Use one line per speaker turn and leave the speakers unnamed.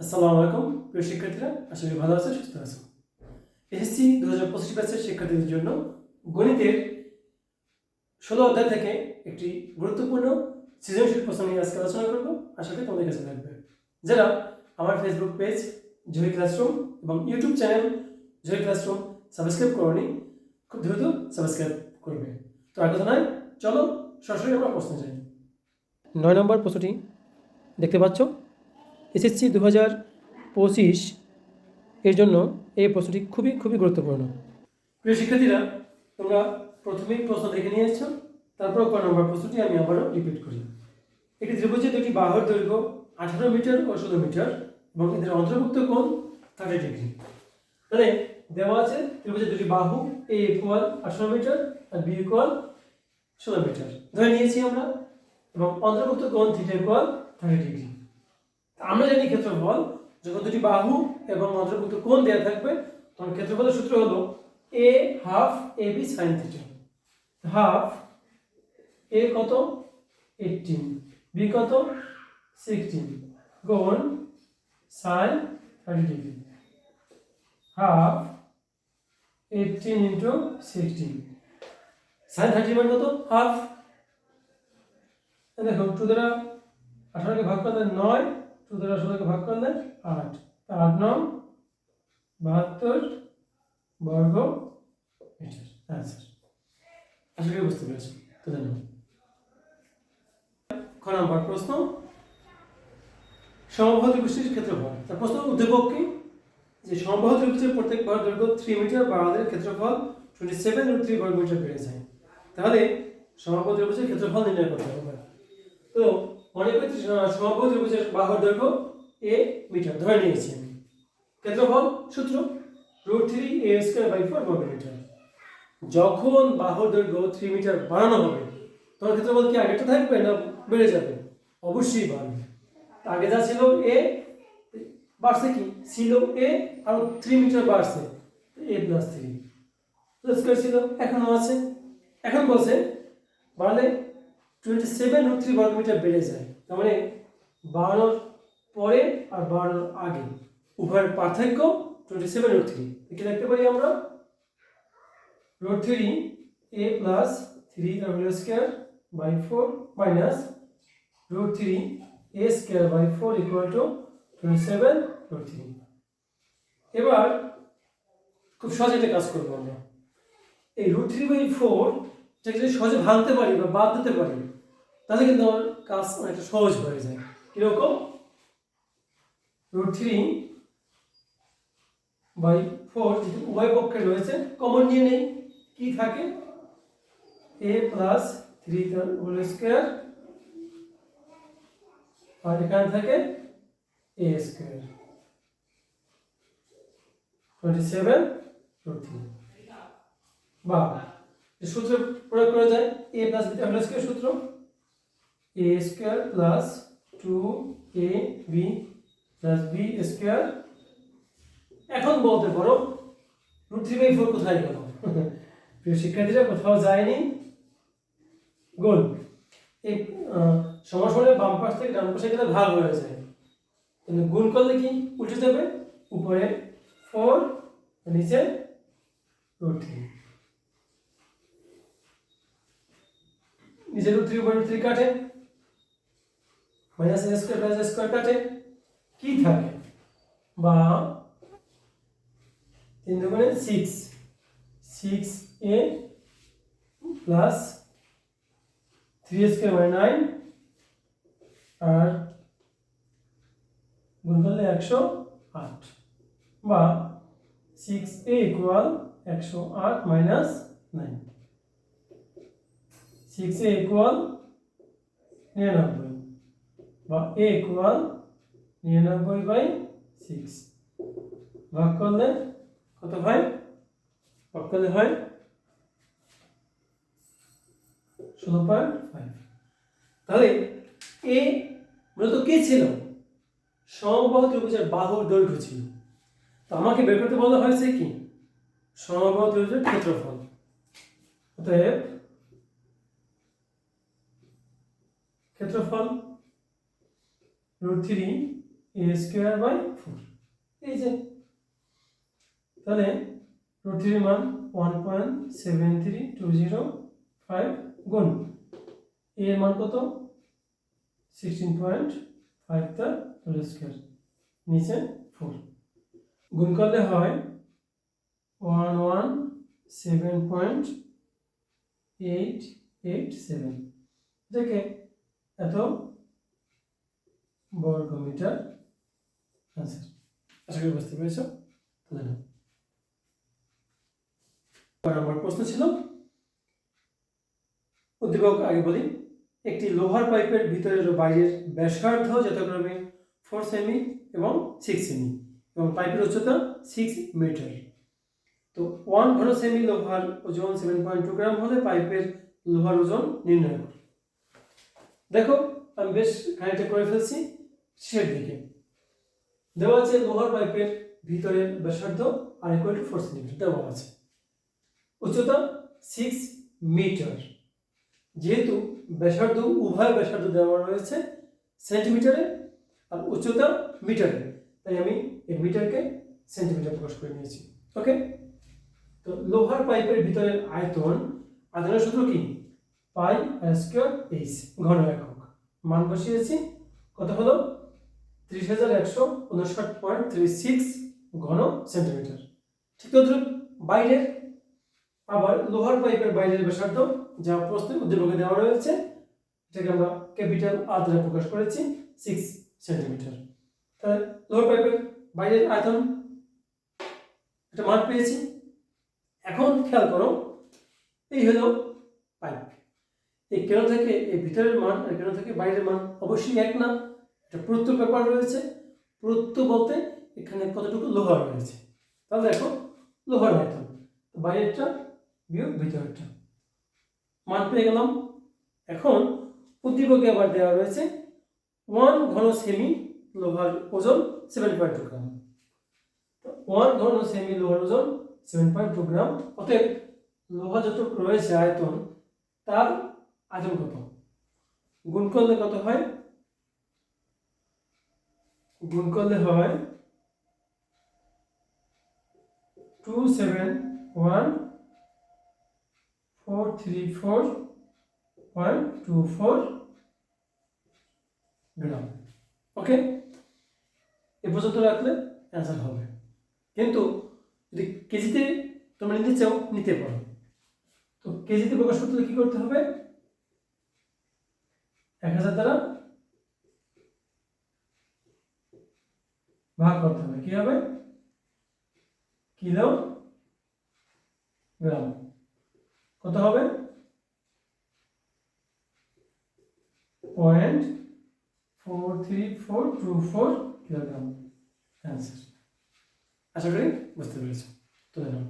আসসালামু আলাইকুম, প্রিয় শিক্ষার্থীরা, আশা করি ভালো আছেন, সুস্থ আছেন। এসএসসি দু হাজার পঁচিশ ব্যাচের শিক্ষার্থীদের জন্য গণিতের ষোলো অধ্যায় থেকে একটি গুরুত্বপূর্ণ সৃজনশীল প্রশ্ন নিয়ে আজকে আলোচনা করব। আশা করি তোমাদের কাছে থাকবে। যারা আমার ফেসবুক পেজ জয় ক্লাসরুম এবং YouTube channel Joy classroom subscribe করনি, খুব দ্রুত সাবস্ক্রাইব করবে। তো আর কথা নয়, চলো সরাসরি আমরা প্রশ্ন যাই। নয় নম্বর প্রশ্নটি দেখতে পাচ্ছ? এসএসসি দু হাজার পঁচিশ এর জন্য এই প্রশ্নটি খুবই খুবই গুরুত্বপূর্ণ। প্রিয় শিক্ষার্থীরা, তোমরা প্রথমেই প্রশ্ন দেখে নিয়ে নিয়েছ, তারপর ক নম্বর প্রশ্নটি আমি আবারও রিপিট করি। একটি ত্রিভুজের দুটি বাহুর দৈর্ঘ্য আঠারো মিটার ও ষোলো মিটার এবং এদের অন্তর্ভুক্ত কোণ থার্টি ডিগ্রি। মানে দেওয়া আছে ত্রিভুজের দুটি বাহু এ ইকুয়াল আঠারো মিটার আর বি ইকুয়াল ষোলো মিটার। ধরে নিয়েছি আমরা, এবং অন্তর্ভুক্ত কোণ থিটা ইকুয়াল থার্টি ডিগ্রি আমরা জানি ক্ষেত্রফল, যখন দুটি বাহু এবং অন্তর্ভুক্ত কোণ দেওয়া থাকবে, তখন ক্ষেত্রফলের সূত্র হলো A half A B sine theta half A কত? এইটিন বি কত? সিক্সটিন গুণ sine thirty degree half eighteen into sixteen sine thirty মানে কত? হাফ দেখো টু দ্বারা আঠারোকে ভাগ করলে নয় দ্বারা ষোলোকে ভাগ করলে আট। আট নং, বাহাত্তর বর্গ মিটার। আনসার আশা করি বুঝতে পেরেছি। তো ধন্যবাদ। খ নম্বর প্রশ্ন। সমবাহু ত্রিভুজের ক্ষেত্রফল। তার প্রশ্ন উদ্দীপক কি? যে সমবাহু ত্রিভুজের প্রত্যেক বার দৈর্ঘ্য থ্রি মিটার বা আমাদের ক্ষেত্রফল টোয়েন্টি সেভেন রুট থ্রি বর্গ মিটার বেড়ে যায়। তাহলে সমবাহু ত্রিভুজের ক্ষেত্রফল নির্ণয় করতে হবে। তো মনে সমবাহু ত্রিভুজের বাহুর দৈর্ঘ্য এ মিটার ধরে নিয়েছি। আমি ক্ষেত্রফল সূত্র, root three A square by four বর্গ মিটার। যখন বাহুর দৈর্ঘ্য থ্রি মিটার বাড়ানো হবে, তখন ক্ষেত্রফল কি আগেটা থাকবে না বেড়ে যাবে? অবশ্যই বাড়বে। আগে যা ছিল এ, বাড়ছে কি? ছিল এ, আর থ্রি মিটার বাড়ছে। এ প্লাস থ্রি স্কোয়ার ছিল এখনও আছে। এখন বলছে, বাড়লে টোয়েন্টি সেভেন রুট থ্রি বর্গমিটার বেড়ে যায়। তার মানে বাড়ানোর পরে আর বাড়ানোর আগে। উভয়ের পার্থক্য টোয়েন্টি সেভেন রুট থ্রি একে লিখতে পারি আমরা? Root three A plus three তার square by four minus root three A square by four equal to twenty seven root three এবার খুব সহজে একটা কাজ করব আমরা। এই রুট থ্রি বাই ফোর যদি সহজে ভাঙতে পারি বা বাদ দিতে পারি তাহলে কিন্তু আমার কাজ অনেকটা সহজ হয়ে যায়। কীরকম? রুট থ্রি বাই ফোর যেহেতু উভয় পক্ষে রয়েছে কমন নিয়ে নেই। কি থাকে? A plus three whole square আর এখানে থাকে A square twenty seven root three বা সূত্র প্রয়োগ করা যায়। এ প্লাস হোল স্কোয়ার সূত্র। A square plus two A B plus B square এখন বলতে পারো রুট থ্রি বাই ফোর কোথায় গেল? প্রিয় শিক্ষার্থীরা, কোথাও যায়নি। গোল এই সমাসনের বাম পাশ থেকে ডান পাশে গেলে ভাগ হয়ে যায়। কিন্তু গুণ করলে কি? উল্টে যাবে। উপরে ফোর নিচে রুট থ্রি নিচে রুট থ্রি উপরে রুট কাটে। Minus A square plus square কাটে কি থাকে? বা তিন দুগুণে six six A plus three square by nine আর গুণ করলে একশো আট। বা সিক্স এ ইকুয়াল একশো আট minus nine six A equal নিরানব্বই। বা এ ইকুয়াল নিরানব্বই বাই সিক্স ভাগ করলে কত হয়? ভাগ করলে হয় ষোলো পয়েন্ট ফাইভ তাহলে এ মূলত কে ছিল? সমবাহু ত্রিভুজের বাহুর দৈর্ঘ্য ছিল। তো আমাকে বের করতে বলা হয়েছে কি? সমবাহু ত্রিভুজের ক্ষেত্রফল। অতএব ক্ষেত্রফল root three A square by four এই যে, তাহলে রুট থ্রির মান one point seven three two zero five গুণ। এর মান কত? সিক্সটিন পয়েন্ট ফাইভ তার হোল স্কোয়ার নিচে ফোর গুণ করলে হয় one one seven point eight eight seven দেখে এত বর্গ মিটার আনসার আশা করি বুঝতে পেরেছ। এবার আমার প্রশ্ন ছিল, উদ্দীপক, আগে বলি, একটি লোহার পাইপের ভিতরের ও বাইরের ব্যাসার্ধ যথাক্রমে ফোর সেমি এবং সিক্স সেমি এবং পাইপের উচ্চতা সিক্স মিটার তো ওয়ান ঘন সেমি লোহার ওজন সেভেন পয়েন্ট টু গ্রাম হলে পাইপের লোহার ওজন নির্ণয় করো। দেখো, আমি বেশ খানিকটা করে ফেলছি। শেষের দিকে। দেওয়া আছে লোহার পাইপের ভিতরে ব্যাসার্ধ আর ইকুয়াল টু ফোর সেন্টিমিটার দেওয়া আছে। উচ্চতা সিক্স মিটার যেহেতু ব্যাসার্ধ, উভয় ব্যাসার্ধ দেওয়া রয়েছে সেন্টিমিটারে আর উচ্চতা মিটারে তাই আমি এই মিটারকে সেন্টিমিটার প্রকাশ করে নিয়েছি। ওকে তো লোহার পাইপের ভিতরের আয়তন আয়তনের সূত্র কি? পাই স্কোয়ার এইচ ঘন একক মান বসিয়েছি। কত হলো? ত্রিশ হাজার একশো উনষাট পয়েন্ট থ্রি সিক্স ঘন সেন্টিমিটার ঠিক বাইরের আবার লোহার পাইপের বাইরের যা দেওয়া রয়েছে আমরা ক্যাপিটাল প্রকাশ করেছি, সিক্স সেন্টিমিটার। লোহার পাইপের বাইরের আয়তন একটা মান পেয়েছি। এখন খেয়াল করো, এই হলো পাইপ। এই কেন থেকে এই ভিতরের মান আর কেন থেকে বাইরের মান অবশ্যই এক না। একটা প্রত্য ব্যাপার রয়েছে। প্রত্য বলতে এখানে কতটুকু লোহার রয়েছে? তাহলে দেখো, লোহার আয়তন বাইরেরটা বিয়োগ, ভিতরেরটা। মান পেয়ে গেলাম। এখন উদ্দীপকে আবার দেওয়া রয়েছে ওয়ান ঘন সেমি লোহার ওজন seven point two gram one ঘন সেমি লোহার ওজন সেভেন পয়েন্ট টু গ্রাম অতএব লোহা যত রয়েছে আয়তন, তার আয়তন কত? গুণ করলে কত হয়? গুণ করলে হয় two seven one four three four point two four gram okay এ পর্যন্ত রাখলে অ্যান্সার হবে। কিন্তু যদি কেজিতে তোমরা নিতে চাও, নিতে পারো। তো কেজিতে প্রকাশ করতে কি করতে হবে? এক হাজার দ্বারা ভাগ করতে হবে। কি হবে? Kilo gram. কত হবে? Point four three four two four kilogram. Answer আশা করি বুঝতে পেরেছি। তো নাও